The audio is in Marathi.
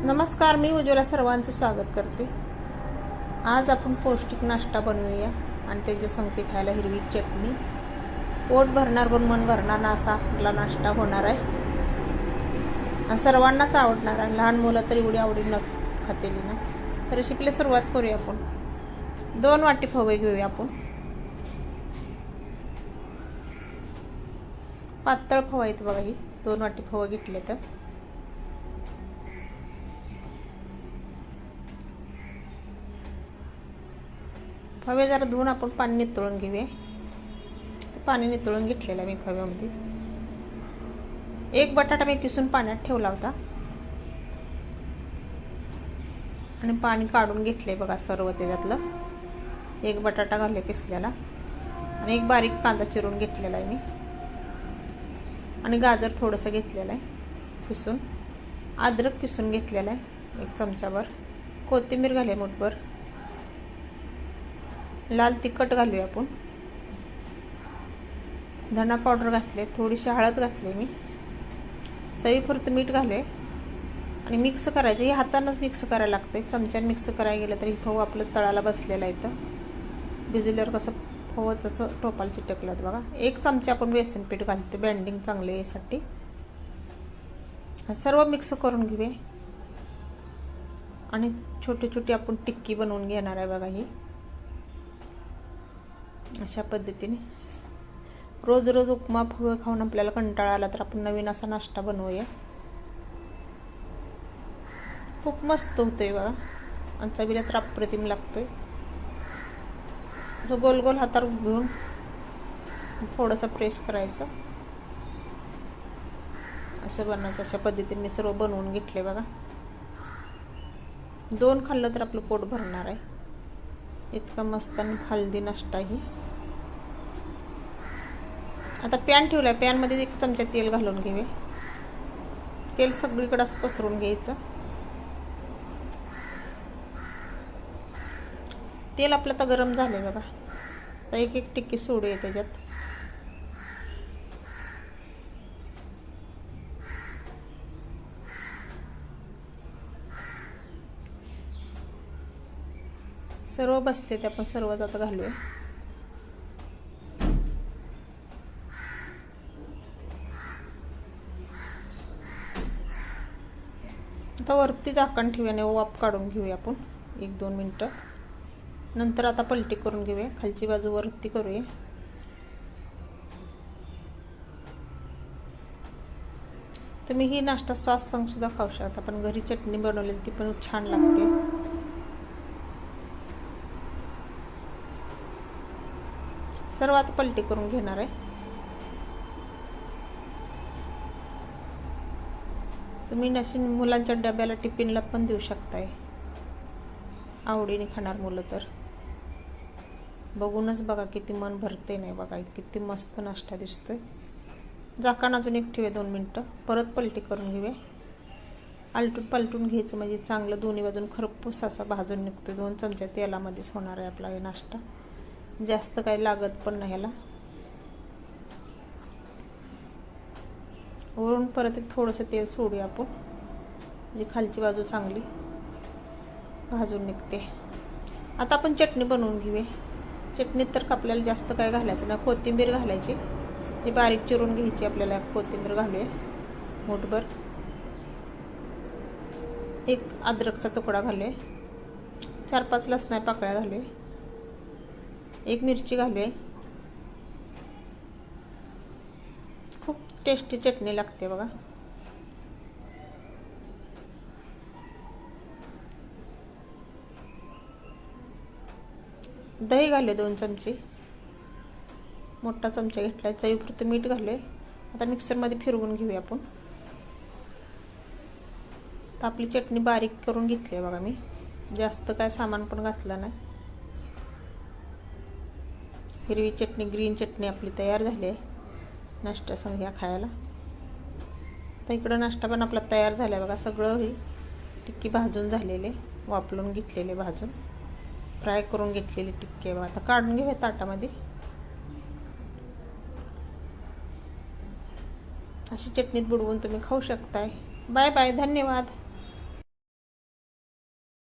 नमस्कार मी उज्ज्वला सर्वांचं स्वागत करते. आज आपण पौष्टिक नाश्ता बनवूया आणि त्याच्या संगती खायला हिरवी चटणी. पोट भरणार पण मन भरणार ना असा आपला नाश्ता होणार आहे. आणि सर्वांनाच आवडणार आहे. लहान मुलं तर एवढी आवडी न खातेली ना. तर शिकले सुरुवात करूया आपण. दोन वाटी फवे घेऊया आपण. पातळ फवा आहेत बघा ही. दोन वाटी फवं घेतले तर. फवे जरा धुवून आपण पाणी नितळून घेऊया. ते पाणी नितळून घेतलेलं आहे मी फव्यामध्ये. एक बटाटा मी किसून पाण्यात ठेवला होता. आणि पाणी काढून घेतले बघा सर्व त्याच्यातलं. एक बटाटा घालले किसल्याला आणि एक बारीक कांदा चिरून घेतलेला आहे मी. आणि गाजर थोडंसं घेतलेलं आहे किसून. अद्रक किसून घेतलेलं आहे एक चमचाभर. कोथिंबीर घाले मुठभर. लाल तिखट घालूया आपण. धना पावडर घातले थोडीशी हळद घातली मी. चवीपुरतं मीठ घालूया. आणि मिक्स करायचं हे हातानंच मिक्स करायला लागते चमच्यानं मिक्स करायला गेलं तर ही फव आपलं तळाला बसलेला आहे इथं. भिजल्यावर कसं फव तसं टोपाला चिटकलं बघा. एक चमचा आपण बेसन पीठ घालतो बँडिंग चांगले यासाठी. सर्व मिक्स करून घेऊया. आणि छोटी छोटी आपण टिक्की बनवून घेणार आहे बघा ही. अशा पद्धतीने. रोज रोज उपमा फुगं खाऊन आपल्याला कंटाळा आला तर आपण नवीन असा नाश्ता बनवूया. खूप मस्त होतोय बघा. आणि चवीला तर अप्रतिम लागतोय. असं गोल गोल हातावर घेऊन थोडंसं प्रेस करायचं. असं बनवायचं अशा पद्धतीने मी सर्व बनवून घेतले बघा. दोन खाल्लं तर आपलं पोट भरणार आहे. इतका मस्त आणि हल्दी नाश्ता ही आता पॅन ठेवला आहे पॅनमध्ये एक चमचा तेल घालून घेवे तेल सगळीकडे असं पसरून घ्यायचं. तेल आपलं तर गरम झालं बघा. तर एक एक टिक्की सोडू आहे त्याच्यात. सर्व बसते ते आपण सर्वच आता घालूया. आता वरती झाकण ठेवूया वाफ काढून घेऊया आपण. एक दोन मिनटं. नंतर आता पलटी करून घेऊया. खालची बाजू वरती करूया. तुम्ही ही नाश्ता सॉस संग सुद्धा खाऊ शकता. पण घरी चटणी बनवलेली ती पण छान लागते. सर्वात पलटी करून घेणार आहे. तुम्ही नशीन मुलांच्या डब्याला टिफिनला पण देऊ शकताय. आवडीने खाणार मुलं तर. बघूनच बघा किती मन भरते नाही बघा किती मस्त नाश्ता दिसतोय. झाकण अजून एक ठेवे दोन मिनटं. परत पलटी करून घेऊया. आलटून पलटून घ्यायचं म्हणजे चांगलं दोन्ही बाजून खरपूस असा भाजून निघतो दोन चमच्या तेलामध्येच होणार आहे आपला हे नाश्ता. जास्त काही लागत पण नाही ह्याला. वरून परत एक थोडंसं तेल सोडूया आपण. म्हणजे खालची बाजू चांगली. भाजून निघते. आता आपण चटणी बनवून घेऊया. चटणीत तर आपल्याला जास्त काय घालायचं ना कोथिंबीर घालायची. जी बारीक चिरून घ्यायची आपल्याला कोथिंबीर घालूया. मोठभर. एक अद्रकचा तुकडा घालूया. चार पाच लसणा पाकळ्या घालूया. एक मिरची घालूया. खूप टेस्टी चटणी लागते बघा. दही घालूया दोन चमचे. मोठा चमचा घेतला आहे चवीपुरतं मीठ घालूया. आता मिक्सरमध्ये फिरवून घेऊया आपण. तर आपली चटणी बारीक करून घेतली आहे बघा मी. जास्त काय सामान पण घातलं नाही. हिरवी चटणी ग्रीन चटणी आपली तयार झाली आहे. नाश्ता संघ्या खायला. तर इकडं नाश्ता पण आपला तयार झाला आहे बघा. सगळं ही टिक्की भाजून झालेले. वापरून घेतलेले भाजून. फ्राय करून घेतलेली टिक्की बघा. आता काढून घेऊया ताटामध्ये. अशी चटणीत बुडवून तुम्ही खाऊ शकताय. Bye bye. धन्यवाद.